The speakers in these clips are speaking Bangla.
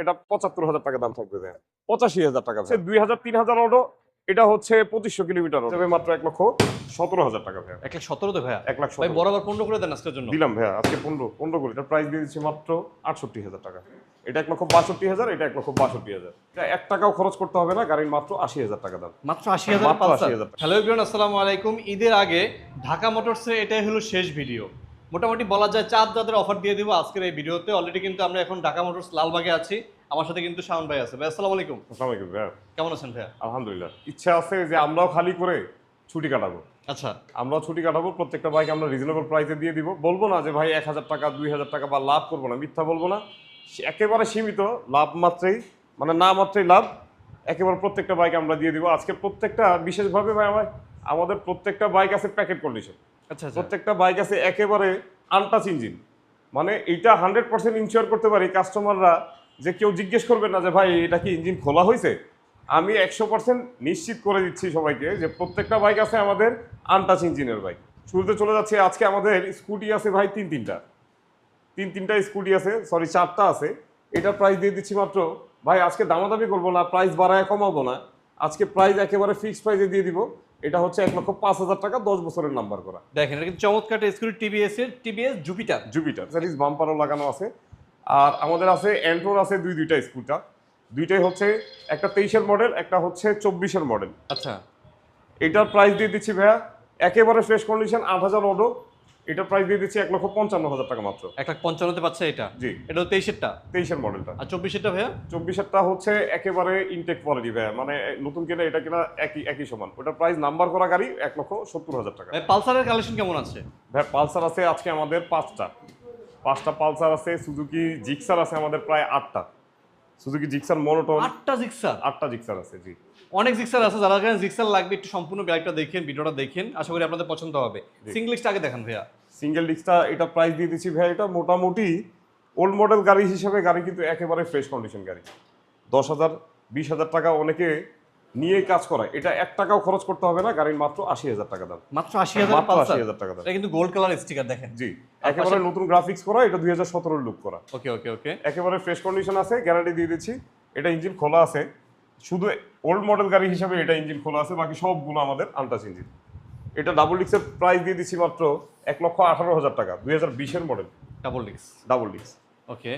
এটা পঁচাত্তর হাজার টাকা দাম থাকবে পঁচাশি হাজার টাকা দুই হাজার তিন হাজার অটো এটা হচ্ছে পঁচিশশো কিলোমিটার তবে মাত্র এক লক্ষ সতেরো হাজার টাকা ভাইয়া। এক লাখ সতেরোতে ভাইয়া? এক লাখ ভাই সতেরো বরাবর পনেরো করে দেন আজকের জন্য। দিলাম ভাইয়া আজকে পনেরো পনেরো করে। এটা প্রাইস দিয়ে দিচ্ছি মাত্র আটষট্টি হাজার টাকা। এটা এক লক্ষ বাষট্টি হাজার এটা এক লক্ষ বাষট্টি হাজার। এটা এক টাকাও খরচ করতে হবে না গাড়ির মাত্র আশি হাজার টাকা দাম। মাত্র আশি হাজার মাত্র পালসার 80,000 হ্যালো আসসালামু আলাইকুম। ঈদের আগে ঢাকা মোটরসে এটাই হলো শেষ ভিডিও। মোটামুটি বলা যায় চাঁদ যাদের অফার দিয়ে দিব আজকের এই ভিডিওতে। অলরেডি কিন্তু আমরা এখন ঢাকা মোটরস লালবাগে আছি। আমার সাথে কিন্তু শাওন ভাই আছে। ভাই আসসালামু আলাইকুম। আসসালামু আলাইকুম ভাইয়া। কেমন আছেন ভাইয়া? আলহামদুলিল্লাহ। ইচ্ছা আছে যে আমরাও খালি করে ছুটি কাটাবো। আচ্ছা। আমরাও ছুটি কাটাবো প্রত্যেকটা বাইক আমরা রিজনেবল প্রাইসে দিয়ে দিব। বলব না যে ভাই এক হাজার টাকা দুই হাজার টাকা বা লাভ করব না। মিথ্যা বলব না। একেবারে সীমিত লাভ মাত্রেই মানে না মাত্রেই লাভ। একেবারে প্রত্যেকটা বাইক আমরা দিয়ে দিব। আজকে প্রত্যেকটা বিশেষভাবে ভাই আমার আমাদের প্রত্যেকটা বাইক আছে প্যাকেট কন্ডিশন প্রত্যেকটা বাইক আছে একেবারে আনটাচ ইঞ্জিন। মানে এইটা হান্ড্রেড পার্সেন্ট ইনশিওর করতে পারি কাস্টমাররা যে কেউ জিজ্ঞেস করবে না যে, ভাই, এটা কি ইঞ্জিন খোলা হয়েছে? আমি একশো পার্সেন্ট নিশ্চিত করে দিচ্ছি সবাইকে যে প্রত্যেকটা বাইক আছে আমাদের আনটাচ ইঞ্জিনের বাইক। শুরুতে চলে যাচ্ছে, আজকে আমাদের স্কুটি আছে ভাই তিন তিনটা। তিন তিনটা স্কুটি আছে সরি চারটা আছে। এটা প্রাইস দিয়ে দিচ্ছি মাত্র, ভাই, আজকে দামাদামি করব না প্রাইস বাড়ায় কমাবো না। আজকে প্রাইস একেবারে ফিক্সড প্রাইসে দিয়ে দিব। এটা হচ্ছে এক লক্ষ পাঁচ হাজার টাকা দশ বছরের নাম্বার করা। দেখেন এটা কিন্তু চমৎকার স্কুল টিভিএস এর টিভিএস জুপিটার জুপিটার সার্ভিস বাম্পারও লাগানো আছে। আর আমাদের আছে অ্যান্ট্রোর আছে দুই দুইটা স্কুলটা। দুইটাই হচ্ছে একটা তেইশের মডেল একটা হচ্ছে চব্বিশের মডেল আচ্ছা। এটার প্রাইস দিয়ে দিচ্ছি ভাইয়া একেবারে ফ্রেশ কন্ডিশন আট হাজার অডো এটার প্রাইস দিয়ে দিচ্ছি এক লক্ষ পঞ্চান্ন হাজার টাকা মাত্র। এক লাখ পঞ্চান্নতে পাচ্ছে এটা? জি। এটা হলো তেইশেরটা? তেইশের মডেলটা আর চব্বিশেরটা ভাইয়া? চব্বিশেরটা হচ্ছে একেবারে ইনটেক কোয়ালিটি ভাইয়া। মানে নতুন কিনা এটা কিনা একই একই সমান। ওটার প্রাইস নাম্বার করা গাড়ি এক লক্ষ সত্তর হাজার টাকা। ভাই পালসারের কালেকশন কেমন আছে? ভাই পালসার আছে আজকে আমাদের পাঁচটা। পাঁচটা পালসার আছে সুজুকি জিক্সার আছে আমাদের প্রায় আটটা। Suzuki Gixxer monotone. আটটা জিক্সার? আটটা জিক্সার আছে জি। অনেক জিক্সার আছে যারা জিক্সার লাগবে একটু সম্পূর্ণ গাড়িটা দেখেন ভিডিওটা দেখেন। আশা করি আপনাদের পছন্দ হবে। সিঙ্গলিশটা আগে দেখান ভাইয়া। সিঙ্গেল ডিস্কটা এটা প্রাইস দিয়ে দিচ্ছি ভাই এটা মোটামুটি ওল্ড মডেল গাড়ি হিসেবে গাড়ি কিন্তু একেবারে ফ্রেশ কন্ডিশন গাড়ি। দশ হাজার বিশ হাজার টাকা অনেকে নিয়ে কাজ করায়। এটা এক টাকাও খরচ করতে হবে না গাড়ির মাত্র আশি হাজার টাকা দাম। মাত্র আশি হাজার মাত্র পালসার? 80,000 টাকা দাম। এটা কিন্তু গোল্ড কালার স্টিকার দেখেন। জি একেবারে নতুন গ্রাফিক্স করা এটা দুই হাজার সতেরোর লুক করা। ওকে ওকে ওকে। একেবারে ফ্রেশ কন্ডিশন আছে গ্যারান্টি দিয়ে দিচ্ছি। এটা ইঞ্জিন খোলা আছে। শুধু ওল্ড মডেল গাড়ি হিসাবে এটা ইঞ্জিন খোলা আছে বাকি সবগুলো আমাদের আনটাচ ইঞ্জিন এটা ডাবল ডিক্সের প্রাইস দিয়ে দিচ্ছি মাত্র এক লক্ষ আঠারো হাজার টাকা দুই হাজার বিশের মডেল ডাবল ডিক্স ডাবল ডিক্স ওকে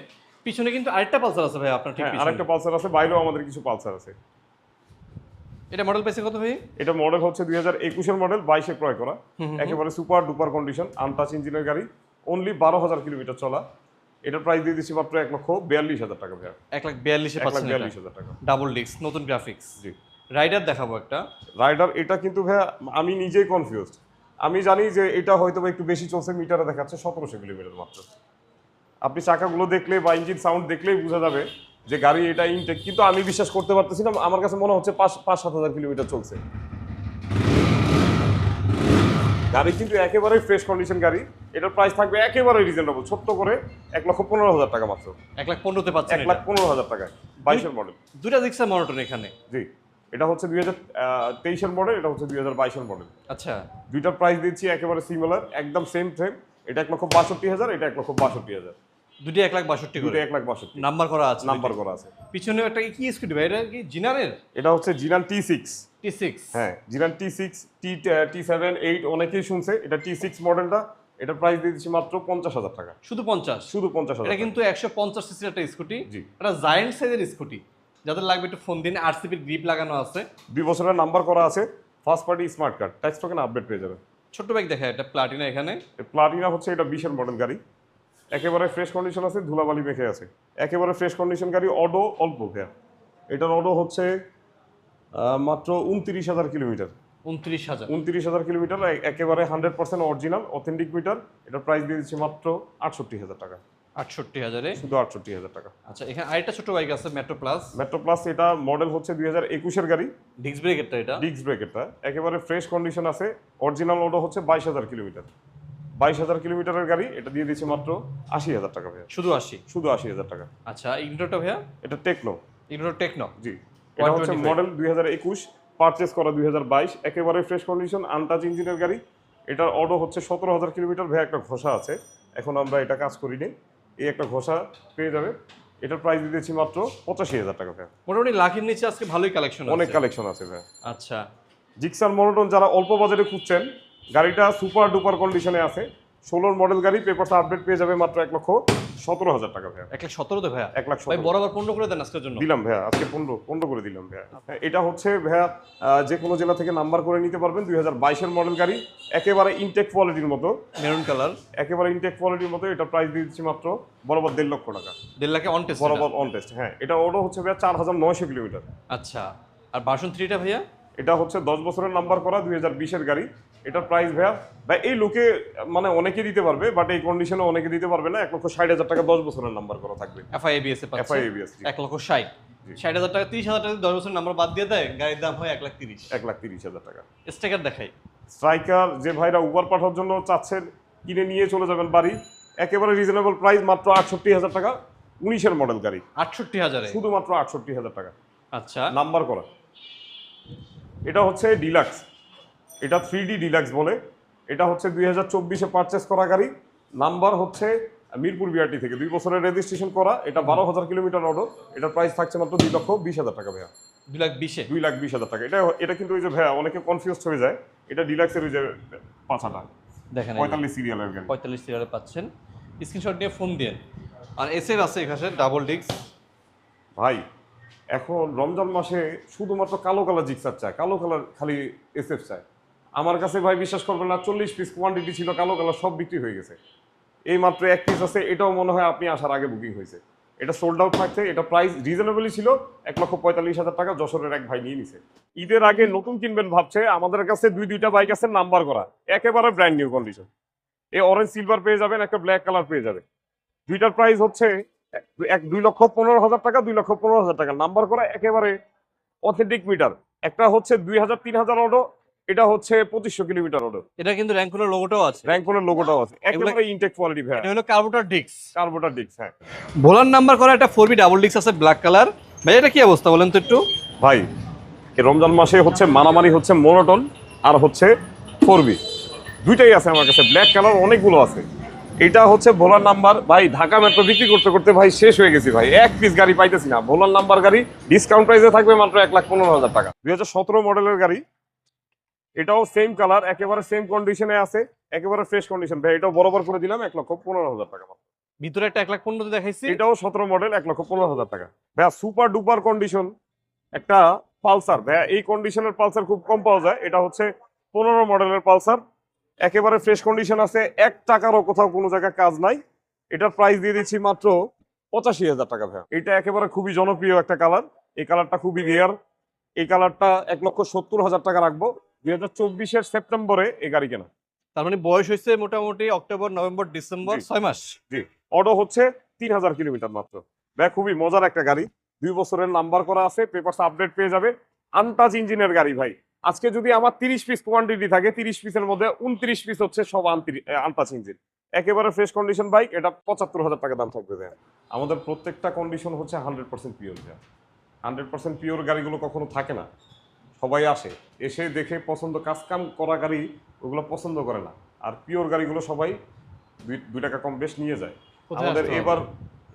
পিছনে কিন্তু আরেকটা পালসার আছে ভাই আপনার ঠিক হ্যাঁ আরেকটা পালসার আছে বাইরেও আমাদের কিছু পালসার আছে। এটা মডেল পেয়েছে কত ভাই? এটা মডেল হচ্ছে দুই হাজার একুশের মডেল বাইশে ক্রয় করা। একেবারে সুপার ডুপার কন্ডিশন আনটাচ ইঞ্জিনের গাড়ি। অনলি বারো হাজার কিলোমিটার চলা। এটার প্রাইস দিয়ে দিচ্ছি মাত্র এক লক্ষ বিয়াল্লিশ হাজার টাকা ভাইয়া। এক লাখ বিয়াল্লিশে বিয়াল্লিশ হাজার টাকা। ডাবল ডিক্স নতুন গ্রাফিক্স জি। রাইডার দেখাবো একটা। রাইডার এটা কিন্তু ভাইয়া আমি নিজেই কনফিউজড আমি জানি যে এটা হয়তো একটু বেশি চলছে মিটারে দেখাচ্ছে সতেরোশো কিলোমিটার মাত্র। আপনি চাকাগুলো দেখলে বা ইঞ্জিন সাউন্ড দেখলেই বোঝা যাবে যে গাড়ি এটা ইনটেক কিন্তু আমি বিশ্বাস করতে পারতেছি না আমার কাছে মনে হচ্ছে পাঁচ পাঁচ সাত হাজার কিলোমিটার চলছে। গাড়ি কিন্তু একেবারেই ফ্রেশ কন্ডিশন গাড়ি এটার প্রাইস থাকবে একেবারে রিজনেবল ছোট্ট করে এক লক্ষ পনেরো হাজার টাকা মাত্র। এক লাখ পনেরোতে পাচ্ছেন এক লাখ পনেরো হাজার টাকায় বাইশের মডেল দুটা জিক্সার মনোটন এখানে। জি। এটা হচ্ছে দুই হাজার তেইশের মডেল এটা হচ্ছে দুই হাজার বাইশের মডেল আচ্ছা। দুইটার প্রাইস দিচ্ছি একেবারে সিমিলার একদম সেম ফ্রেম এটা এক লক্ষ বাষট্টি হাজার এটা এক লক্ষ বাষট্টি হাজার। দুটি এক লাখ বাষট্টি দুটো এক লাখ বাষট্টি। নাম্বার করা আছে নাম্বার করা আছে। পিছনে একটা কি স্কুটি ভাই এটা কি জিনারের এটা হচ্ছে জিনান টি সিক্স টি সিক্স হ্যাঁ জিনান T six T T seven eight অনেকেই শুনছে। এটা টি সিক্স মডেলটা এটার প্রাইস দিয়ে দিচ্ছি মাত্র পঞ্চাশ হাজার টাকা। শুধু পঞ্চাশ? শুধু পঞ্চাশ হাজার এটা কিন্তু একশো পঞ্চাশ সিসির একটা স্কুটি জি। এটা জায়েন্ট সাইজের স্কুটি যাদের লাগবে একটু ফোন দিন আরসিপির গ্রিপ লাগানো আছে। দুই বছরের নাম্বার করা আছে first party smart card tax token update পেয়ে যাবে ছোট্ট বাইক দেখা এটা প্লাটিনা এখানে। প্লাটিনা হচ্ছে এটা বিশের মডেল গাড়ি। একেবারে ফ্রেশ কন্ডিশন আছে ধুলাবালি মেখে আছে। একেবারে ফ্রেশ কন্ডিশন গাড়ি অডো অল্প হ্যাঁ এটার অডো হচ্ছে মাত্র উনত্রিশ হাজার কিলোমিটার। উনত্রিশ হাজার। উনত্রিশ হাজার কিলোমিটার একেবারে hundred percent original authentic meter এটার প্রাইস দিয়ে দিচ্ছে মাত্র আটষট্টি হাজার টাকা। আটষট্টি হাজারে। শুধু আটষট্টি হাজার টাকা। আচ্ছা এখানে আরেকটা ছোট বাইক আছে মেট্রো প্লাস মেট্রো প্লাস এটা মডেল হচ্ছে দুই হাজার একুশের গাড়ি। ডিস্ক ব্রেকেরটা এটা? ডিস্ক ব্রেকেরটা একেবারে ফ্রেশ কন্ডিশন আছে। অরিজিনাল ওটা হচ্ছে বাইশ হাজার কিলোমিটার। বাইশ হাজার কিলোমিটারের গাড়ি এটা দিয়ে দিচ্ছি মাত্র আশি হাজার টাকা ভাইয়া। শুধু আশি? শুধু আশি হাজার টাকা। আচ্ছা ইগনোটা ভাইয়া? এটা টেকনো ইগনোর টেকনো জি। এটা হচ্ছে মডেল দুই হাজার একুশ পারচেস করা দুই হাজার বাইশ। একেবারে ফ্রেশ কন্ডিশন আনটাচ ইঞ্জিনের গাড়ি। এটার অডো হচ্ছে সতেরো হাজার কিলোমিটার। ভাই একটা ঘষা আছে। এখন আমরা এটা কাজ করিনি। এই একটা ঘোষা পেয়ে যাবে। এটার প্রাইস দিয়েছি মাত্র পঁচাশি হাজার টাকা ভাইয়া। মোটামুটি লাখের নিচে আজকে ভালোই কালেকশন অনেক কালেকশন আছে ভাইয়া। আচ্ছা। জিক্সার মনোটন যারা অল্প বাজারে খুঁজছেন গাড়িটা সুপার ডুপার কন্ডিশনে আছে। ষোলোর মডেল গাড়ি পেপারটা আপডেট পেয়ে যাবে মাত্র এক লক্ষ। সতেরো হাজার টাকা ভাইয়া। এক লাখ সতেরো তো ভাইয়া? এক লাখ ভাই বরাবর পনেরো করে দেন আজকের জন্য। দিলাম ভাইয়া আজকে পনেরো পনেরো করে দিলাম ভাইয়া। হ্যাঁ, এটা হচ্ছে ভাইয়া যে কোনো জেলা থেকে নাম্বার করে নিতে পারবেন দুই হাজার বাইশের মডেল গাড়ি একেবারে ইনটেক কোয়ালিটির মতো। মেরুন কালার একেবারে ইনটেক কোয়ালিটির মতো এটা প্রাইস দিয়ে দিচ্ছি মাত্র বরাবর দেড় লক্ষ টাকা। দেড় লাখে অন টেস্ট বরাবর অন টেস্ট হ্যাঁ। এটা ওটা হচ্ছে ভাইয়া চার হাজার নয়শো কিলোমিটার। আচ্ছা। আর বাসন থ্রিটা ভাইয়া? এটা হচ্ছে দশ বছরের নাম্বার করা দুই হাজার বিশের গাড়ি। এটার প্রাইস ভাইয়া? ভাই এই লোকে মানে অনেকে দিতে পারবে বাট এই কন্ডিশনে অনেকে দিতে পারবে না। এক লক্ষ ষাট হাজার টাকা দশ বছরের নাম্বার করা থাকবে। এফআই এবিএস এ পাচ্ছে। এফআই এবিএস এক লক্ষ ষাট। ষাট হাজার টাকা তিরিশ হাজার টাকা দশ বছর নাম্বার বাদ দিয়ে দেয় গাড়ির দাম হয় এক লাখ তিরিশ। এক লাখ তিরিশ হাজার টাকা। স্টেকার দেখাই। স্ট্রাইকার যে ভাইরা উবার পাঠানোর জন্য চাচ্ছেন কিনে নিয়ে চলে যাবেন বাড়ি একেবারে রিজনেবল প্রাইস মাত্র আটষট্টি হাজার টাকা উনিশের মডেল গাড়ি। আটষট্টি হাজারে? শুধুমাত্র আটষট্টি হাজার টাকা। আচ্ছা। নাম্বার করা। এটা হচ্ছে ডিলাক্স এটা থ্রি ডি ডিলাক্স বলে। এটা হচ্ছে দুই হাজার চব্বিশে পারচেস করা গাড়ি। নাম্বার হচ্ছে মিরপুর বিআরটি থেকে। দুই বছরের রেজিস্ট্রেশন করা। এটা বারো হাজার কিলোমিটার অর্ডর এটার প্রাইস থাকছে মাত্র দুই লক্ষ বিশ হাজার টাকা ভাইয়া। দুই লাখ বিশে? দুই লাখ বিশ হাজার টাকা। এটা এটা কিন্তু ওই যে ভাইয়া অনেকে কনফিউজ হয়ে যায়। এটা ডিলাক্সের ওই যে পাঁচাটা। দেখেন পঁয়তাল্লিশ সিরিয়ালের গাড়ি। পঁয়তাল্লিশ সিরিয়ালে পাচ্ছেন। স্ক্রিনশট নিয়ে ফোন দিয়ে আর এসএফ আছে এখানে ডাবল ডিস্ক ভাই এখন রমজান মাসে শুধুমাত্র কালো কালার জিক্সার চায়। কালো কালার খালি এসএফ চায়। আমার কাছে ভাই বিশ্বাস করবেন না, চল্লিশ পিস কোয়ান্টিটি ছিল, কালো কালো সব বিক্রি হয়ে গেছে। এই মাত্র এক পিস আছে, এটাও মনে হয় আপনি আসার আগে বুকিং হয়েছে। এটা সোল্ড আউট থাকছে, এটা প্রাইস রিজনেবলই ছিল, এক লক্ষ পঁয়তাল্লিশ হাজার টাকা যশোরের এক ভাই নিয়ে নিছে। ঈদের আগে নতুন কিনবেন ভাবছে, আমাদের কাছে দুই দুইটা বাইক আছে নাম্বার করা। একেবারে ব্র্যান্ড নিউ কন্ডিশন এই অরেঞ্জ সিলভার পেয়ে যাবেন, একটা ব্ল্যাক কালার পেয়ে যাবে দুইটার প্রাইস হচ্ছে এক দুই লক্ষ পনেরো হাজার টাকা, দুই লক্ষ পনেরো হাজার টাকা। নাম্বার করা একেবারে অথেন্টিক মিটার একটা হচ্ছে দুই হাজার, তিন হাজার অটো এটা হচ্ছে পঁচিশশো কিলোমিটার অটো এটা কিন্তু র্যাঙ্কুলার লোগোটাও আছে। র্যাঙ্কনের লোগোটাও আছে। একেবারে ইনটেক কোয়ালিটি এটা হলো কার্বোটার ডিস্ক কার্বোটার ডিক্স হ্যাঁ। ভোলার নাম্বার করা একটা ফোর বি ডাবল ডিস্ক আছে ব্ল্যাক কালার ভাই এটা কি অবস্থা বলেন তো একটু? ভাই রমজান মাসে হচ্ছে মারামারি হচ্ছে মোনোটন আর হচ্ছে ফোরবি দুইটাই আছে আমার কাছে ব্ল্যাক কালার অনেকগুলো আছে। এটা হচ্ছে ভোলার নাম্বার। ভাই ঢাকা মেট্রো বিক্রি করতে করতে ভাই শেষ হয়ে গেছি ভাই। এক পিস গাড়ি পাইতেছি না। ভোলার নাম্বার গাড়ি ডিসকাউন্ট প্রাইসে থাকবে মাত্র এক লাখ পনেরো হাজার টাকা। দুই হাজার সতেরো মডেলের গাড়ি এটাও সেম কালার একেবারে সেম কন্ডিশনে আছে একেবারে ফ্রেশ কন্ডিশন ভাই এটাও বরাবর করে দিলাম এক লক্ষ পনেরো হাজার টাকা। ভিতরে একটা এক লাখ পনেরো দেখাইছি। এটাও সতেরো মডেল এক লক্ষ পনেরো হাজার টাকা। ভাইয়া সুপার ডুপার কন্ডিশন একটা পালসার। ভাইয়া এই কন্ডিশনের পালসার খুব কম পাওয়া যায়। এটা হচ্ছে পনেরো মডেলের পালসার। একেবারে ফ্রেশ কন্ডিশন আছে। এক টাকারও কোথাও কোনো জায়গায় কাজ নাই। এটার প্রাইস দিয়ে দিচ্ছি মাত্র পঁচাশি হাজার টাকা ভাইয়া। এটা একেবারে খুবই জনপ্রিয় একটা কালার এই কালারটা খুবই রেয়ার এই কালারটা এক লক্ষ সত্তর হাজার টাকা রাখব। দুই হাজার চব্বিশের সেপ্টেম্বরে এই গাড়ি কেনা। তার মানে বয়স হয়েছে মোটামুটি অক্টোবর নভেম্বর ডিসেম্বর ছয় মাস। জি। অটো হচ্ছে তিন হাজার কিলোমিটার মাত্র। ভাই খুবই মজার একটা গাড়ি। দুই বছরের নাম্বার করা আছে পেপারস আপডেট পেয়ে যাবে। আনটাচ ইঞ্জিনের গাড়ি ভাই। আজকে যদি আমার তিরিশ পিস কোয়ান্টিটি থাকে তিরিশ পিসের মধ্যে উনত্রিশ পিস হচ্ছে সব আনটাচ ইঞ্জিন একেবারে ফ্রেশ কন্ডিশন বাইক এটা পঁচাত্তর হাজার টাকা দাম থাকবে ভাই। আমাদের প্রত্যেকটা কন্ডিশন হচ্ছে hundred percent pure hundred percent pure গাড়িগুলো কখনো থাকে না। সবাই আসে এসে দেখে পছন্দ কাজ কাম করা গাড়ি ওগুলো পছন্দ করে না। আর পিওর গাড়িগুলো সবাই দুই টাকা কম বেশ নিয়ে যায়। আমাদের এবার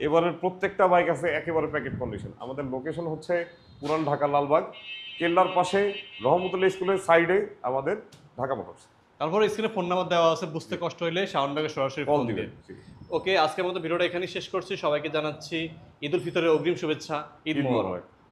এবারের প্রত্যেকটা বাইক আছে একেবারে প্যাকেট কন্ডিশন আমাদের লোকেশন হচ্ছে পুরান ঢাকা লালবাগ কেল্লার পাশে রহমতুল্লাহ স্কুলের সাইডে আমাদের ঢাকা মোটরস তারপরে স্ক্রিনে ফোন নাম্বার দেওয়া আছে বুঝতে কষ্ট হলে শাওন সরাসরি ফোন দিবেন দিবেন। ওকে আজকের মতো ভিডিওটা এখানেই শেষ করছি। সবাইকে জানাচ্ছি ঈদ উল ফিতরের অগ্রিম শুভেচ্ছা ঈদ মোবারক।